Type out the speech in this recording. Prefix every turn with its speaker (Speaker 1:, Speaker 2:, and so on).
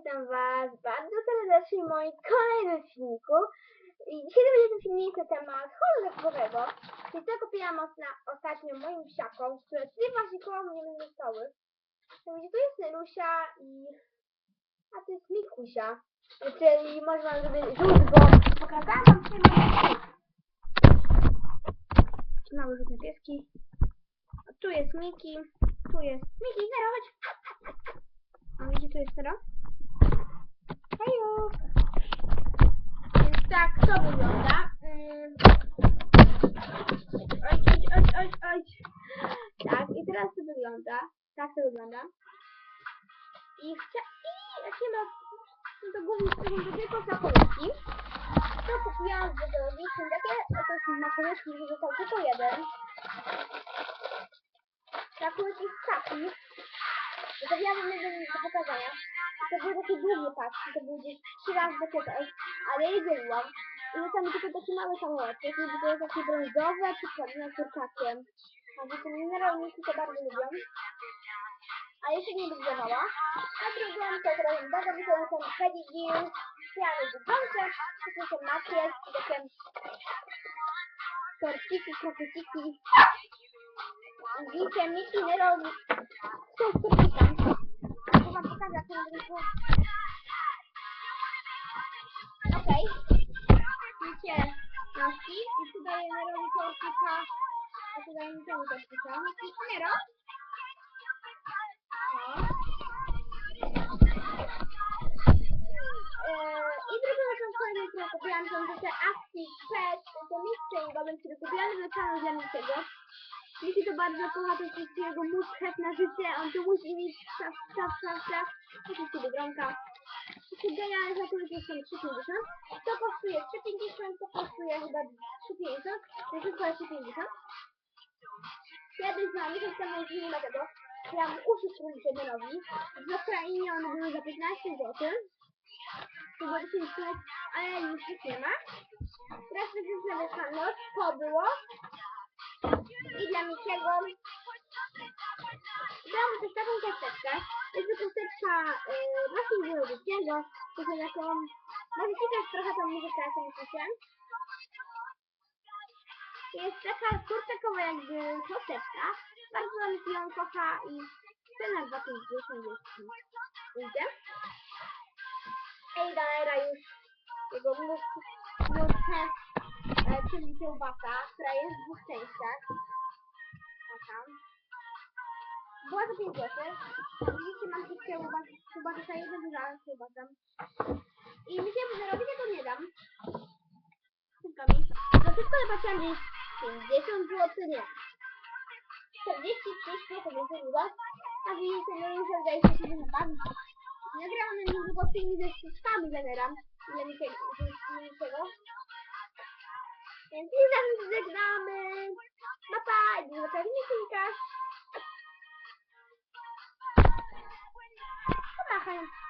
Speaker 1: witam was bardzo serdecznie w moim kolejnym filmiku. I dzisiaj to będzie filmik na temat holu zakupowego. Czyli co kupiłam ostatnio moim psiakom, które tutaj właśnie koło mnie będą. To będzie tu jest Nelusia i... A to jest Mikusia. Czyli może wam zrobić rzut, bo pokazałam wam tutaj rzut na pieski. Tu jest Miki. Tu jest Miki, Nero, chodź. A widzicie, tu jest Nero. Hejo! Więc tak to wygląda. Oj, oj, oj, oj, oj. Tak, i teraz to wygląda. Tak to wygląda. I chcia... I jak nie ma... No to głównie to są dwie kosakolki. To kupiłam z Wydowi. Są takie... To są makoleczki, że został tylko jeden. Rakułek jest taki. To ja mam jeden do pokazania. To były takie długie paczki, to były gdzieś trzy razy takie coś, ale je dzieliłam. I jest tam tylko takie małe samolotki, niby to jest takie brązowe, przypomina kurczakiem. A wiecie, mineralniki to bardzo lubią. A jeszcze nie wygrywała. A drugą to teraz bardzo wysoką są Pedigree, piany dźwięcze, takie są makiet, takie torciki, krokietiki. Widzicie, Miki nie robi. Są z torcikami. To wam pokażę, jak to robię. Okej. Widzicie, noski i tu daję Nerowi torcika. A tu daję Nikomu torcika. Nero. O. Eee, I drugą rzeczą kolejną, którą kupiłam, są te Active Pet, to misce i goblin, które kupiłam wrzucamy dla Mikiego. Miki to bardzo kocha, to jest jego muszket na życie, on to musi mieć szaf, szaf. To jest jego bronka. To genialne za to, że są 3,50. To kosztuje 3,50, to kosztuje chyba 3,50. To wszystko jest 3,50. Kiedyś za miesiąc temu już nie ma tego. Chciałam uszy służyć Edenowi. W Ukrainie one były za 15 zł. To było 10 zł, ale już ich nie ma. Teraz będzie sobie noc. To było. I dla Mikiego dałam też taką kosteczkę. Jest to kosteczka yy, właśnie biologicznego. To jest taką... Może czytać trochę tą muzykę, jaką słyszę. Jest taka kurczakowa jakby kosteczka. Bardzo Miki ją kocha i cena 250 jest Widzicie? Ej, Daera już jego młodsze, e, czyli kiełbasa, która jest w dwóch częściach. Taka. Była za 5 zł. Widzicie, mam tych kiełbas, chyba tutaj jeden duża kiełbasa. I mi się wyrobić, ja to nie dam. Tylko mi. To wszystko zobaczyłam gdzieś 50 zł, nie. 40, 30, to więcej chyba. A widzicie, no już wydaje się, że nie bawić. Nagrałam na niedługo film ze sztuczkami generam. Dla niczego. Więc i zaraz żegnamy. Pa pa, do zobaczenia. Pomachaj.